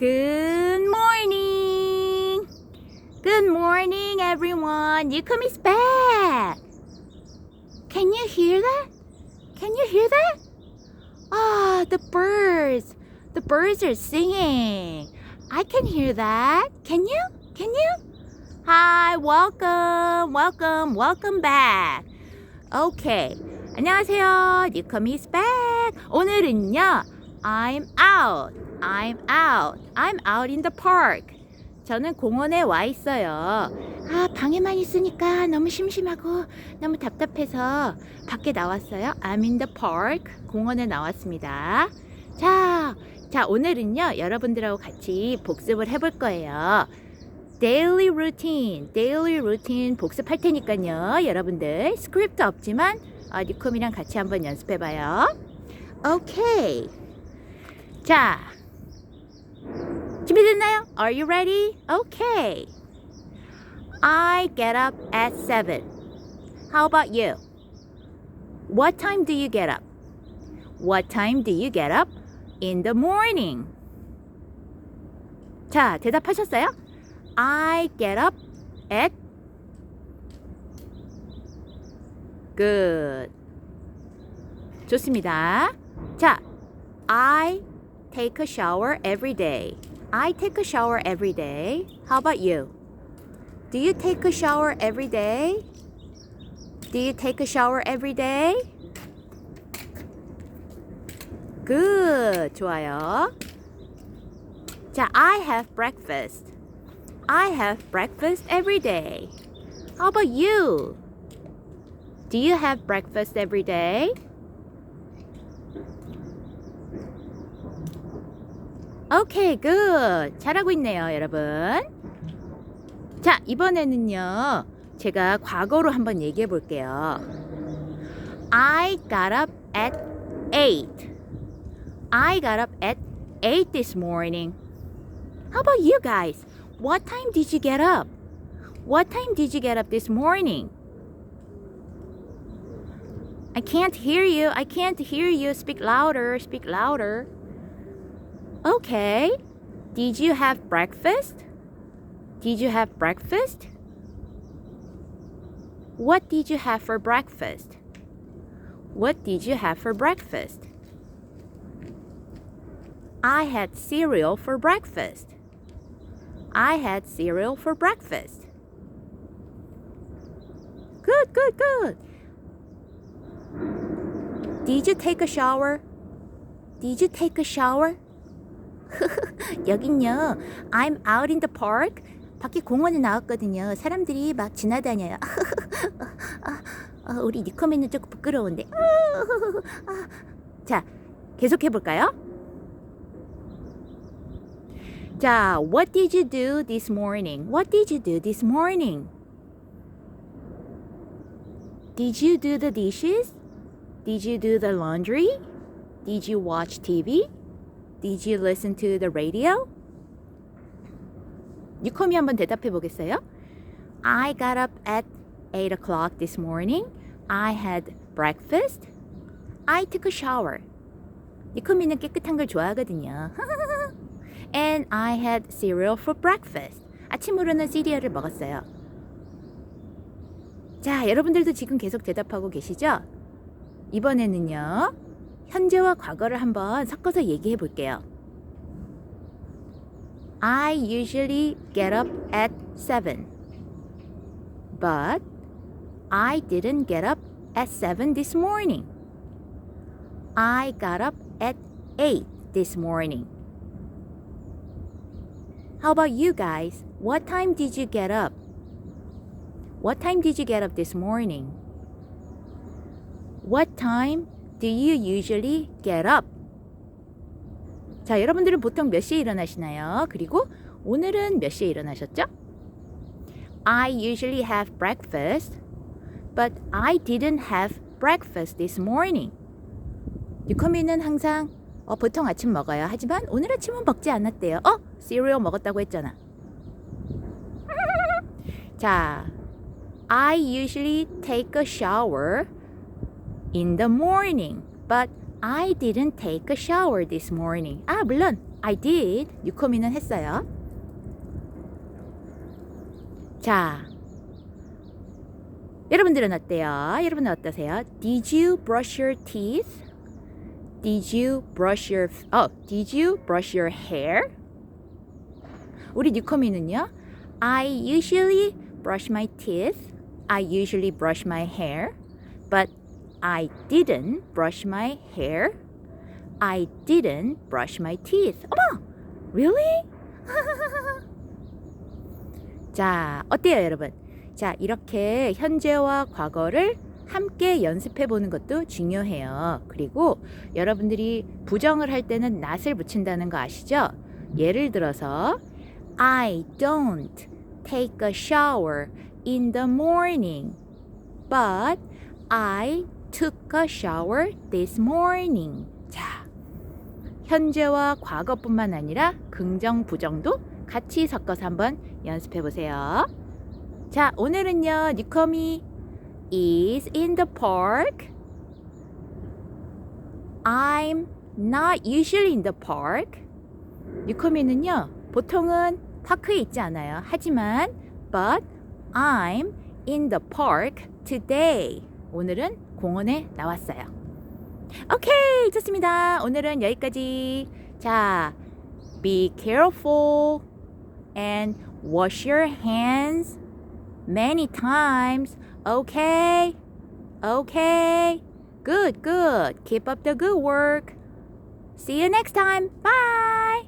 Good morning. Good morning, everyone. Newcomb is back. Can you hear that? Can you hear that? Ah, the birds. The birds are singing. I can hear that. Can you? Can you? Hi, welcome, welcome, welcome back. Okay. 안녕하세요. Newcomb is back. 오늘은요. I'm out. I'm out. I'm out in the park. 저는 공원에 와 있어요. 아, 방에만 있으니까 너무 심심하고 너무 답답해서 밖에 나왔어요. I'm in the park. 공원에 나왔습니다. 자, 자, 오늘은요, 여러분들하고 같이 복습을 해볼 거예요. daily routine, daily routine 복습할 테니까요, 여러분들. 스크립트 없지만, 어, 니콤이랑 같이 한번 연습해봐요. 오케이. 자, 준비됐나요? Are you ready? Okay. I get up at 7. How about you? What time do you get up? What time do you get up in the morning? 자, 대답하셨어요? I get up at Good. 좋습니다. 자, I take a shower every day. I take a shower every day. How about you? Do you take a shower every day? Do you take a shower every day? Good. 좋아요. 자, I have breakfast. I have breakfast every day. How about you? Do you have breakfast every day? 오케이, 굿. 잘하고 있네요, 여러분. 자, 이번에는요. 제가 과거로 한번 얘기해 볼게요. I got up at 8. I got up at 8 this morning. How about you guys? What time did you get up? What time did you get up this morning? I can't hear you. I can't hear you. Speak louder. Speak louder. Okay. Did you have breakfast? Did you have breakfast? What did you have for breakfast? What did you have for breakfast? I had cereal for breakfast. I had cereal for breakfast. Good, good, good. Did you take a shower? Did you take a shower? 여긴요. I'm out in the park. 밖에 공원에 나왔거든요. 사람들이 막 지나다녀요. 아, 아, 우리 니코맨은 조금 부끄러운데. 아, 자, 계속 해볼까요? 자, what did you do this morning? What did you do this morning? Did you do the dishes? Did you do the laundry? Did you watch TV? Did you listen to the radio? 유코미 한번 대답해 보겠어요? I got up at 8 o'clock this morning. I had breakfast. I took a shower. 유코미는 깨끗한 걸 좋아하거든요. And I had cereal for breakfast. 아침으로는 시리얼을 먹었어요. 자, 여러분들도 지금 계속 대답하고 계시죠? 이번에는요. 현재와 과거를 한번 섞어서 얘기해 볼게요. I usually get up at 7. But I didn't get up at 7 this morning. I got up at 8 this morning. How about you guys? What time did you get up? What time did you get up this morning? What time do you usually get up? 자, 여러분들은 보통 몇 시에 일어나시나요? 그리고 오늘은 몇 시에 일어나셨죠? I usually have breakfast, but I didn't have breakfast this morning. 유커미는 항상 어, 보통 아침 먹어요. 하지만 오늘 아침은 먹지 않았대요. 어? cereal 먹었다고 했잖아. 자, I usually take a shower in the morning, but I didn't take a shower this morning. 아, 물론 I did. 유코미는 했어요. 자, 여러분들은 어때요? 여러분은 어떠세요? Did you brush your teeth? Did you brush your oh, did you brush your hair? 우리 뉴커미는요. I usually brush my teeth. I usually brush my hair. But I didn't brush my hair. I didn't brush my teeth. 어머! Really? 자, 어때요, 여러분? 자, 이렇게 현재와 과거를 함께 연습해 보는 것도 중요해요. 그리고 여러분들이 부정을 할 때는 not을 붙인다는 거 아시죠? 예를 들어서 I don't take a shower in the morning, but I took a shower this morning. 자, 현재와 과거뿐만 아니라 긍정, 부정도 같이 섞어서 한번 연습해 보세요. 자, 오늘은요, 니커미 is in the park. I'm not usually in the park. 니커미는요, 보통은 파크에 있지 않아요. 하지만, but I'm in the park today. 오늘은 공원에 나왔어요. 오케이, 좋습니다. 오늘은 여기까지. 자, be careful and wash your hands many times. Okay? Okay? Good, good. Keep up the good work. See you next time. Bye.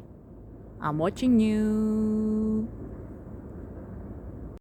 I'm watching you.